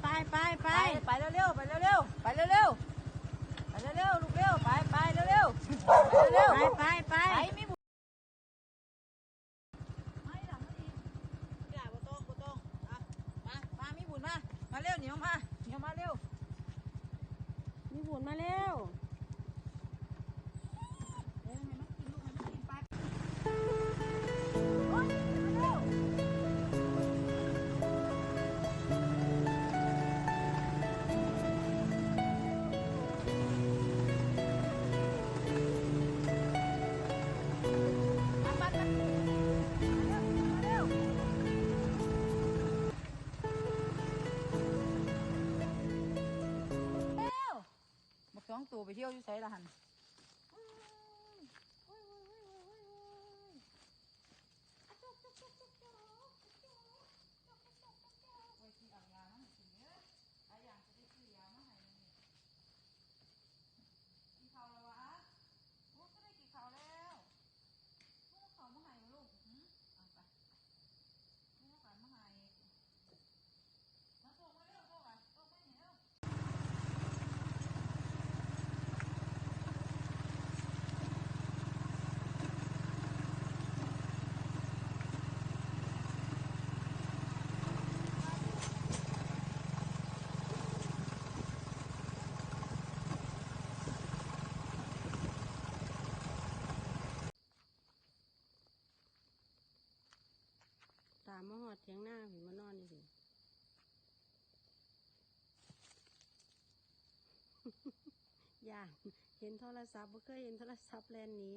ไปไปไปไปเร็วๆไปเร็วๆไปเร็วๆไปเร็วๆลูกเร็วไปไปเร็วๆไปเร็วไปไปไปไปไม่บุไม่หลังไม่ดีอย่าบ่ต้องบ่ต้องอะมามามีบุญมามาเร็วเหนียวมาเหนียวมาเร็วมีบุญมาเร็ว องตัวไปเที่ยวอยู่ไสละหันกินข้าวแล้ววะโอ้ก็ได้กินข้าวแล้ว เมื่อเขามาใหายลูกหืมเอาไปเมื่อเขามาใหายมาส่งมาเร็วส่งอะส่งไปเร็วๆ ตามมาหอดเถียงหน้าเห็นมานอนนี่สิย่านเห็นโทรศัพท์บ่เคยเห็นโทรศัพท์แลนหนี้